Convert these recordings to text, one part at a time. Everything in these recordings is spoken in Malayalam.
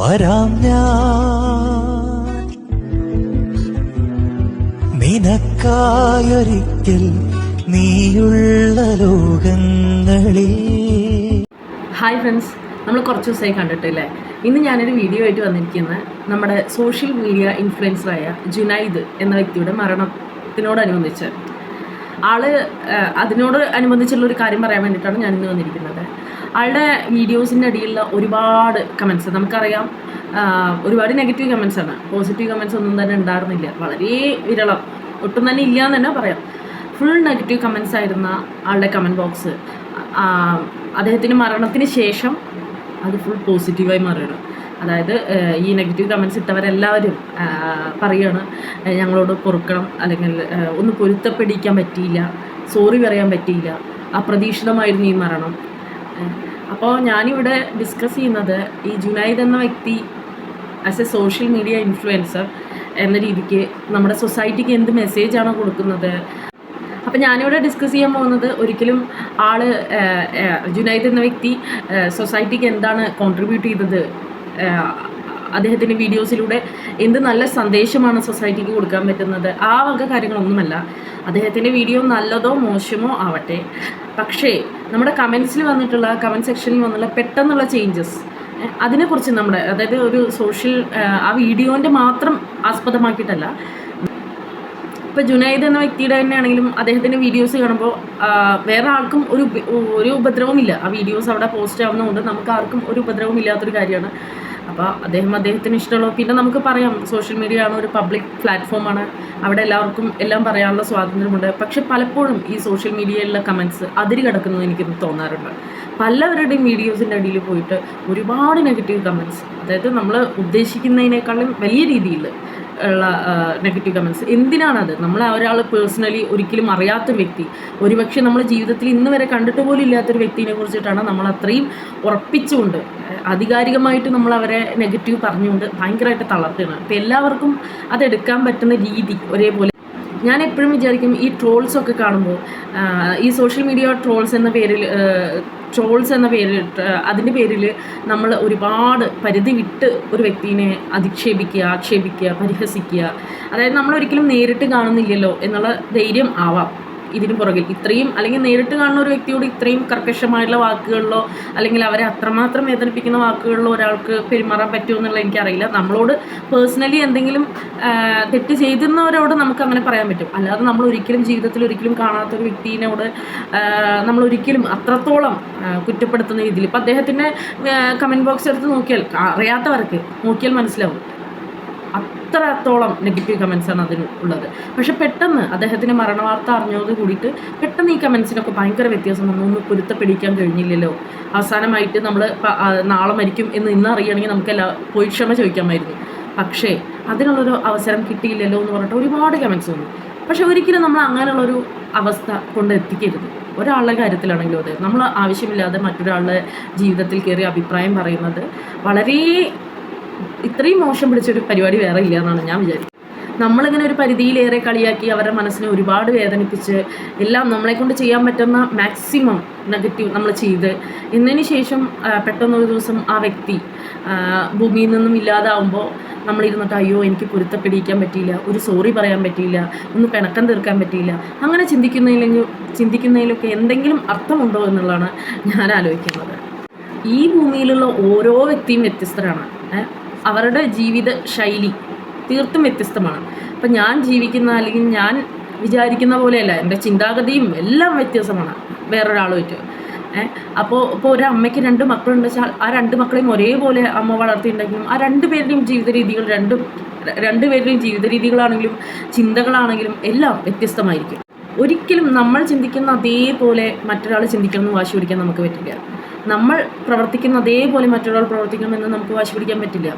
വരാം ഞാൻ. നിനക്കായൊരിക്കൽ നീയുള്ള ലോകങ്ങളിൽ. ഹായ് ഫ്രണ്ട്സ് നമ്മൾ കുറച്ച് ദിവസമായി കണ്ടിട്ടില്ലേ? ഇന്ന് ഞാനൊരു വീഡിയോ ആയിട്ട് വന്നിരിക്കുന്നത് നമ്മുടെ സോഷ്യൽ മീഡിയ ഇൻഫ്ലുവൻസറായ ജുനൈദ് എന്ന വ്യക്തിയുടെ മരണത്തിനോടനുബന്ധിച്ച്. ആൾ അതിനോട് അനുബന്ധിച്ചുള്ള ഒരു കാര്യം പറയാൻ വേണ്ടിയിട്ടാണ് ഞാൻ ഇന്ന് വന്നിരിക്കുന്നത്. ആളുടെ വീഡിയോസിന്റെ അടിയിലുള്ള ഒരുപാട് കമൻസ് നമുക്കറിയാം ഒരുപാട് നെഗറ്റീവ് കമൻസ് ആണ്. പോസിറ്റീവ് കമൻസ് ഒന്നും തന്നെ ഉണ്ടായിരുന്നില്ല. വളരെ വിരളം. ഒട്ടും തന്നെ ഇല്ല എന്ന് തന്നെ പറയാം. ഫുൾ നെഗറ്റീവ് കമൻസ് ആയിരുന്ന ആളുടെ കമന്റ് ബോക്സ് അദ്ദേഹത്തിന്റെ മരണത്തിന് ശേഷം അത് ഫുൾ പോസിറ്റീവായി മാറുകയാണ്. അതായത് ഈ നെഗറ്റീവ് കമൻസ് ഇട്ടവരെല്ലാവരും പറയുകയാണ് ഞങ്ങളോട് പൊറുക്കണം. അല്ലെങ്കിൽ ഒന്ന് പൊരുത്തപ്പെടിക്കാൻ പറ്റിയില്ല. സോറി പറയാൻ പറ്റിയില്ല. അപ്രതീക്ഷിതമായിരുന്നു ഈ മരണം. അപ്പോൾ ഞാനിവിടെ ഡിസ്കസ് ചെയ്യുന്നത് ഈ ജുനൈദ് എന്ന വ്യക്തി as a social media influencer എന്ന രീതിക്ക് നമ്മുടെ സൊസൈറ്റിക്ക് എന്ത് മെസ്സേജാണോ കൊടുക്കുന്നത്? അപ്പം ഞാനിവിടെ ഡിസ്കസ് ചെയ്യാൻ പോകുന്നത് ഒരിക്കലും ഏഹ്, ജുനൈദ് എന്ന വ്യക്തി സൊസൈറ്റിക്ക് എന്താണ് കോൺട്രിബ്യൂട്ട് ചെയ്തത്? അദ്ദേഹത്തിന്റെ വീഡിയോസിലൂടെ എന്ത് നല്ല സന്ദേശമാണ് സൊസൈറ്റിക്ക് കൊടുക്കാൻ പറ്റുന്നത്. ആ വക കാര്യങ്ങളൊന്നുമല്ല. അദ്ദേഹത്തിന്റെ വീഡിയോ നല്ലതോ മോശമോ ആവട്ടെ. പക്ഷേ നമ്മുടെ കമൻസിൽ വന്നിട്ടുള്ള കമന്റ് സെക്ഷനിൽ വന്നുള്ള പെട്ടെന്നുള്ള ചേഞ്ചസ് അതിനെക്കുറിച്ച് നമ്മുടെ അതായത് ഒരു സോഷ്യൽ ആ വീഡിയോന്റെ മാത്രം ആസ്പദമാക്കിയിട്ടല്ല. ഇപ്പോൾ ജുനൈദ് എന്ന വ്യക്തിയുടെ തന്നെ ആണെങ്കിലും അദ്ദേഹത്തിന്റെ വീഡിയോസ് കാണുമ്പോൾ വേറെ ആർക്കും ഒരു ഒരു ഉപദ്രവമില്ല. ആ വീഡിയോസ് അവിടെ പോസ്റ്റ് ആവുന്നതുകൊണ്ട് നമുക്ക് ആർക്കും ഒരു ഉപദ്രവം ഇല്ലാത്തൊരു കാര്യമാണ്. അപ്പോൾ അദ്ദേഹം അദ്ദേഹത്തിന് ഇഷ്ടമുള്ള പിന്നെ നമുക്ക് പറയാം സോഷ്യൽ മീഡിയ ആണ് ഒരു പബ്ലിക് പ്ലാറ്റ്ഫോമാണ് അവിടെ എല്ലാവർക്കും എല്ലാം പറയാനുള്ള സ്വാതന്ത്ര്യമുണ്ട്. പക്ഷെ പലപ്പോഴും ഈ സോഷ്യൽ മീഡിയയിലുള്ള കമൻസ് അതിരി കിടക്കുന്നത് എനിക്ക് തോന്നാറുണ്ട്. പലവരുടെയും വീഡിയോസിന്റെ അടിയിൽ പോയിട്ട് ഒരുപാട് നെഗറ്റീവ് കമൻസ് അതായത് നമ്മൾ ഉദ്ദേശിക്കുന്നതിനേക്കാളും വലിയ രീതിയിൽ ഉള്ള നെഗറ്റീവ് കമൻസ് എന്തിനാണത്? നമ്മൾ ഒരാൾ പേഴ്സണലി ഒരിക്കലും അറിയാത്ത വ്യക്തി. ഒരുപക്ഷെ നമ്മൾ ജീവിതത്തിൽ ഇന്ന് വരെ കണ്ടിട്ട് പോലും ഇല്ലാത്തൊരു വ്യക്തിനെ കുറിച്ചിട്ടാണ് നമ്മൾ അത്രയും ഉറപ്പിച്ചുകൊണ്ട് ആധികാരികമായിട്ട് നമ്മൾ അവരെ നെഗറ്റീവ് പറഞ്ഞുകൊണ്ട് ഭയങ്കരമായിട്ട് തളർത്തുകയാണ് അപ്പോൾ എല്ലാവർക്കും അതെടുക്കാൻ പറ്റുന്ന രീതി ഒരേപോലെ. ഞാൻ എപ്പോഴും വിചാരിക്കും ഈ ട്രോൾസ് ഒക്കെ കാണുമ്പോൾ ഈ സോഷ്യൽ മീഡിയ ട്രോൾസ് എന്ന പേരിൽ ട്രോൾസ് എന്ന പേരിൽ അതിന്റെ പേരിൽ നമ്മൾ ഒരുപാട് പരിധി വിട്ട് ഒരു വ്യക്തിനെ അധിക്ഷേപിക്കുക ആക്ഷേപിക്കുക പരിഹസിക്കുക. അതായത് നമ്മൾ ഒരിക്കലും നേരിട്ട് കാണുന്നില്ലല്ലോ എന്നുള്ള ധൈര്യം ആവാം. ഇതിന് പുറകിൽ. ഇത്രയും അല്ലെങ്കിൽ നേരിട്ട് കാണുന്ന ഒരു വ്യക്തിയോട് ഇത്രയും കർക്കശമായിട്ടുള്ള വാക്കുകളിലോ അല്ലെങ്കിൽ അവരെ അത്രമാത്രം വേദനിപ്പിക്കുന്ന വാക്കുകളിലോ ഒരാൾക്ക് പെരുമാറാൻ പറ്റുമോ എന്നുള്ള എനിക്കറിയില്ല. നമ്മളോട് പേഴ്സണലി എന്തെങ്കിലും തെറ്റ് ചെയ്തിരുന്നവരോട് നമുക്ക് അങ്ങനെ പറയാൻ പറ്റും. അല്ലാതെ നമ്മൾ ഒരിക്കലും ജീവിതത്തിൽ ഒരിക്കലും കാണാത്ത ഒരു വ്യക്തിയോട് ആ, നമ്മൾ ഒരിക്കലും അത്രത്തോളം കുറ്റപ്പെടുത്തുന്ന രീതിയിൽ. ഇപ്പം അദ്ദേഹത്തിന്റെ കമന്റ് ബോക്സ് എടുത്ത് നോക്കിയാൽ അറിയാത്തവർക്ക് നോക്കിയാൽ മനസ്സിലാവും. അത്രത്തോളം നെഗറ്റീവ് കമൻസാണ് അതിന് ഉള്ളത്? പക്ഷെ പെട്ടെന്ന് അദ്ദേഹത്തിന്റെ മരണവാർത്ത അറിഞ്ഞോട് കൂടിയിട്ട് പെട്ടെന്ന് ഈ കമൻസിനൊക്കെ ഭയങ്കര വ്യത്യാസം വന്നു. ഒന്ന് പൊരുത്തപ്പെടിക്കാൻ കഴിഞ്ഞില്ലല്ലോ. അവസാനമായിട്ട് നമ്മൾ നാളെ മരിക്കും എന്ന് ഇന്ന് അറിയണമെങ്കിൽ നമുക്ക് എല്ലാ പോയി ക്ഷമ ചോദിക്കാമായിരുന്നു. പക്ഷേ അതിനുള്ളൊരു അവസരം കിട്ടിയില്ലല്ലോ എന്ന് പറഞ്ഞിട്ട് ഒരുപാട് കമൻസ് വന്നു. പക്ഷെ ഒരിക്കലും നമ്മൾ അങ്ങനെയുള്ളൊരു അവസ്ഥ കൊണ്ട് എത്തിക്കരുത്. ഒരാളുടെ കാര്യത്തിലാണെങ്കിലും അതെ. നമ്മൾ ആവശ്യമില്ലാതെ മറ്റൊരാളുടെ ജീവിതത്തിൽ കയറി അഭിപ്രായം പറയുന്നത് വളരെ ഇത്രയും മോശം പിടിച്ചൊരു പരിപാടി വേറെ ഇല്ല എന്നാണ് ഞാൻ വിചാരിക്കുന്നത് നമ്മളിങ്ങനെ ഒരു പരിധിയിലേറെ കളിയാക്കി അവരുടെ മനസ്സിനെ ഒരുപാട് വേദനിപ്പിച്ച് എല്ലാം നമ്മളെ കൊണ്ട് ചെയ്യാൻ പറ്റുന്ന മാക്സിമം നെഗറ്റീവ് നമ്മൾ ചെയ്ത് എന്നതിന് ശേഷം പെട്ടെന്നൊരു ദിവസം ആ വ്യക്തി ഭൂമിയിൽ നിന്നും ഇല്ലാതാവുമ്പോൾ നമ്മളിരുന്നിട്ട് അയ്യോ എനിക്ക് പൊരുത്തപ്പെടിയിക്കാൻ പറ്റിയില്ല ഒരു സോറി പറയാൻ പറ്റിയില്ല ഒന്ന് പിണക്കം തീർക്കാൻ പറ്റിയില്ല അങ്ങനെ ചിന്തിക്കുന്നതിലെങ്കിൽ ചിന്തിക്കുന്നതിലൊക്കെ എന്തെങ്കിലും അർത്ഥമുണ്ടോ എന്നുള്ളതാണ് ഞാൻ ആലോചിക്കുന്നത് ഈ ഭൂമിയിലുള്ള ഓരോ വ്യക്തിയും വ്യത്യസ്തരാണ്? അവരുടെ ജീവിത ശൈലി തീർത്തും വ്യത്യസ്തമാണ്. അപ്പം ഞാൻ ജീവിക്കുന്ന അല്ലെങ്കിൽ ഞാൻ വിചാരിക്കുന്ന പോലെയല്ല എന്റെ ചിന്താഗതിയും എല്ലാം വ്യത്യാസമാണ് വേറൊരാളുമായിട്ട്. അപ്പോൾ ഇപ്പോൾ ഒരു അമ്മയ്ക്ക് രണ്ട് മക്കളുണ്ട് വെച്ചാൽ ആ രണ്ട് മക്കളെയും ഒരേപോലെ അമ്മ വളർത്തിയിട്ടുണ്ടെങ്കിലും ആ രണ്ട് പേരുടെയും ജീവിത രീതികൾ രണ്ടും രണ്ട് പേരുടെയും ജീവിത രീതികളാണെങ്കിലും ചിന്തകളാണെങ്കിലും എല്ലാം വ്യത്യസ്തമായിരിക്കും. ഒരിക്കലും നമ്മൾ ചിന്തിക്കുന്ന അതേപോലെ മറ്റൊരാൾ ചിന്തിക്കണമെന്ന് വാശി പിടിക്കാൻ നമുക്ക് പറ്റില്ല. നമ്മൾ പ്രവർത്തിക്കുന്ന അതേപോലെ മറ്റൊരാൾ പ്രവർത്തിക്കണമെന്ന് നമുക്ക് വാശി പിടിക്കാൻ പറ്റില്ല.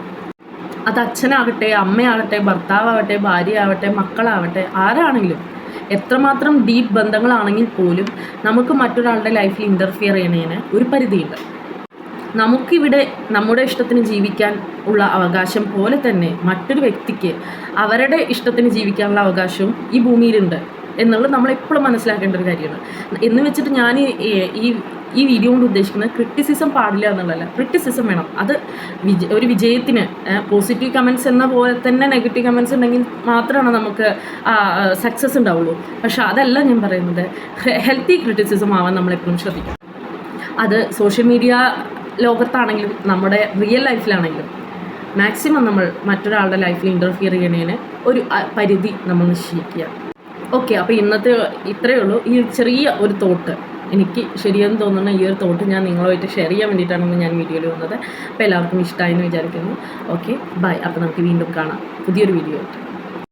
അത് അച്ഛനാകട്ടെ അമ്മയാകട്ടെ ഭർത്താവാകട്ടെ ഭാര്യയാവട്ടെ മക്കളാവട്ടെ ആരാണെങ്കിലും എത്രമാത്രം ഡീപ്പ് ബന്ധങ്ങളാണെങ്കിൽ പോലും നമുക്ക് മറ്റൊരാളുടെ ലൈഫിൽ ഇന്റർഫിയർ ചെയ്യുന്നതിന് ഒരു പരിധിയുണ്ട്. നമുക്കിവിടെ നമ്മുടെ ഇഷ്ടത്തിന് ജീവിക്കാൻ ഉള്ള അവകാശം പോലെ തന്നെ മറ്റൊരു വ്യക്തിക്ക് അവരുടെ ഇഷ്ടത്തിന് ജീവിക്കാനുള്ള അവകാശവും ഈ ഭൂമിയിലുണ്ട് എന്നുള്ളത് നമ്മൾ എപ്പോഴും മനസ്സിലാക്കേണ്ട ഒരു കാര്യമാണ്. എന്ന് വെച്ചിട്ട് ഞാൻ ഈ- ഈ വീഡിയോ കൊണ്ട് ഉദ്ദേശിക്കുന്നത് ക്രിറ്റിസിസം പാടില്ല എന്നുള്ളതല്ല. ക്രിറ്റിസിസം വേണം. അത് വിജ ഒരു വിജയത്തിന് പോസിറ്റീവ് കമൻസ് എന്ന പോലെ തന്നെ നെഗറ്റീവ് കമൻസ് ഉണ്ടെങ്കിൽ മാത്രമാണ് നമുക്ക് സക്സസ് ഉണ്ടാവുള്ളൂ. പക്ഷെ അതല്ല ഞാൻ പറയുന്നത്. ഹെൽത്തി ക്രിറ്റിസിസം ആവാൻ നമ്മളെപ്പോഴും ശ്രദ്ധിക്കും അത് സോഷ്യൽ മീഡിയ ലോകത്താണെങ്കിലും നമ്മുടെ റിയൽ ലൈഫിലാണെങ്കിലും മാക്സിമം നമ്മൾ മറ്റൊരാളുടെ ലൈഫിൽ ഇന്റർഫിയർ ചെയ്യണേന് ഒരു പരിധി നമ്മൾ നിശ്ചയിക്കുക. ഓക്കെ അപ്പോൾ ഇന്നത്തെ ഇത്രയേ ഉള്ളൂ. ഈ ചെറിയ ഒരു തോട്ട് എനിക്ക് ശരിയെന്ന് തോന്നുന്ന ഈ ഒരു തോട്ട് ഞാൻ നിങ്ങളുമായിട്ട് ഷെയർ ചെയ്യാൻ വേണ്ടിയിട്ടാണ് ഞാൻ വീഡിയോയിൽ വന്നത്. അപ്പോൾ എല്ലാവർക്കും ഇഷ്ടമായി എന്ന് വിചാരിക്കുന്നു. ഓക്കെ ബൈ അപ്പോൾ നമുക്ക് വീണ്ടും കാണാം. പുതിയൊരു വീഡിയോ ആയിട്ട്.